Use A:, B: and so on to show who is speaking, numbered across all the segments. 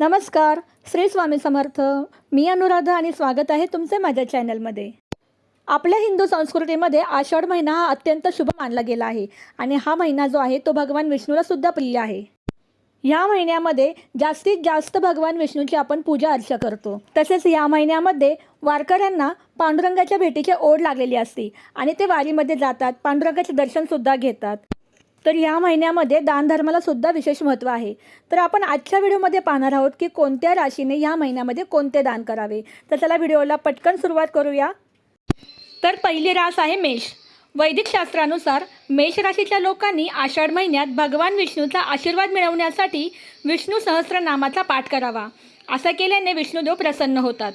A: नमस्कार श्री स्वामी समर्थ. मी अनुराधा आणि स्वागत आहे तुमचे माझ्या चॅनलमध्ये. आपल्या हिंदू संस्कृतीमध्ये आषाढ महिना हा अत्यंत शुभ मानला गेला आहे आणि हा महिना जो आहे तो भगवान विष्णूला सुद्धा प्रिय आहे. ह्या महिन्यामध्ये जास्तीत जास्त भगवान विष्णूची आपण पूजा अर्चा करतो. तसेच या महिन्यामध्ये वारकऱ्यांना पांडुरंगाच्या भेटीची ओढ लागलेली असते आणि ते वारीमध्ये जातात पांडुरंगाचे दर्शनसुद्धा घेतात. तर या महिन्यामध्ये दानधर्माला सुद्धा विशेष महत्त्व आहे. तर आपण आजच्या व्हिडिओमध्ये पाहणार आहोत की कोणत्या राशीने या महिन्यामध्ये कोणते दान करावे. तर चला व्हिडिओला पटकन सुरुवात करूया. तर पहिली रास आहे मेष. वैदिक शास्त्रानुसार मेष राशीच्या लोकांनी आषाढ महिन्यात भगवान विष्णूचा आशीर्वाद मिळवण्यासाठी विष्णू सहस्रनामाचा पाठ करावा. असा केल्याने विष्णुदेव प्रसन्न होतात.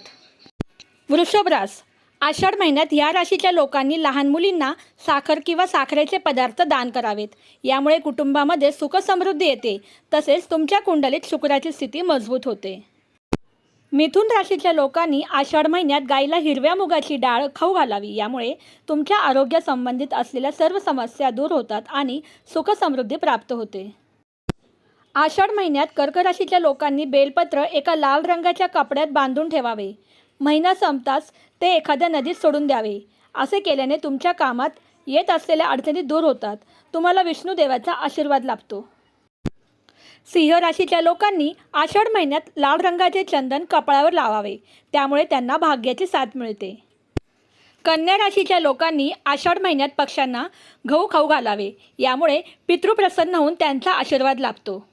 A: वृषभ रास. आषाढ महिन्यात या राशीच्या लोकांनी लहान मुलींना साखर किंवा साखरेचे पदार्थ दान करावेत. यामुळे कुटुंबामध्ये सुख समृद्धी येते. तसेच तुमच्या कुंडलीत शुक्राची स्थिती मजबूत होते. मिथुन राशीच्या लोकांनी आषाढ महिन्यात गाईला हिरव्या मुगाची डाळ खाऊ घालावी. यामुळे तुमच्या आरोग्यासंबंधित असलेल्या सर्व समस्या दूर होतात आणि सुखसमृद्धी प्राप्त होते. आषाढ महिन्यात कर्क राशीच्या लोकांनी बेलपत्र एका लाल रंगाच्या कपड्यात बांधून ठेवावे. महिना संपताच ते एखाद्या नदीत सोडून द्यावे. असे केल्याने तुमच्या कामात येत असलेल्या अडचणी दूर होतात. तुम्हाला विष्णुदेवाचा आशीर्वाद लाभतो. सिंह राशीच्या लोकांनी आषाढ महिन्यात लाल रंगाचे चंदन कपाळावर लावावे. त्यामुळे त्यांना भाग्याची साथ मिळते. कन्या राशीच्या लोकांनी आषाढ महिन्यात पक्ष्यांना गहू खाऊ घालावे. यामुळे पितृ प्रसन्न होऊन त्यांचा आशीर्वाद लाभतो.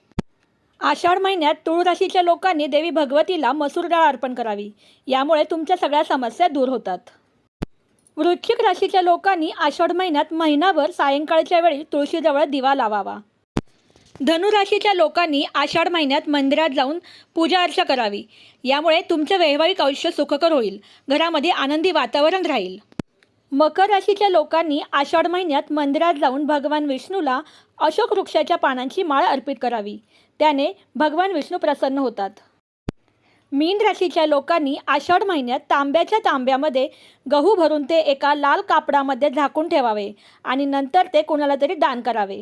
A: आषाढ महिन्यात तुळ राशीच्या लोकांनी देवी भगवतीला मसूर डाळ अर्पण करावी. यामुळे तुमच्या सगळ्या समस्या दूर होतात. वृश्चिक राशीच्या लोकांनी आषाढ महिन्यात महिनाभर सायंकाळच्या वेळी तुळशीजवळ दिवा लावावा. धनुराशीच्या लोकांनी आषाढ महिन्यात मंदिरात जाऊन पूजा अर्चा करावी. यामुळे तुमचं वैवाहिक आयुष्य सुखकर होईल. घरामध्ये आनंदी वातावरण राहील. मकर राशीच्या लोकांनी आषाढ महिन्यात मंदिरात जाऊन भगवान विष्णूला अशोक वृक्षाच्या पानांची माळ अर्पित करावी. त्याने भगवान विष्णू प्रसन्न होतात. मीन राशीच्या लोकांनी आषाढ महिन्यात तांब्याच्या तांब्यामध्ये गहू भरून ते एका लाल कापडामध्ये झाकून ठेवावे आणि नंतर ते कोणाला तरी दान करावे.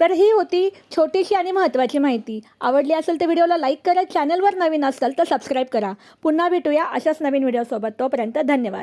A: तर ही होती छोटीशी आणि महत्त्वाची माहिती. आवडली असेल तर व्हिडिओला लाईक करा. चॅनलवर नवीन असाल तर सबस्क्राईब करा. पुन्हा भेटूया अशाच नवीन व्हिडिओसोबत. तोपर्यंत धन्यवाद.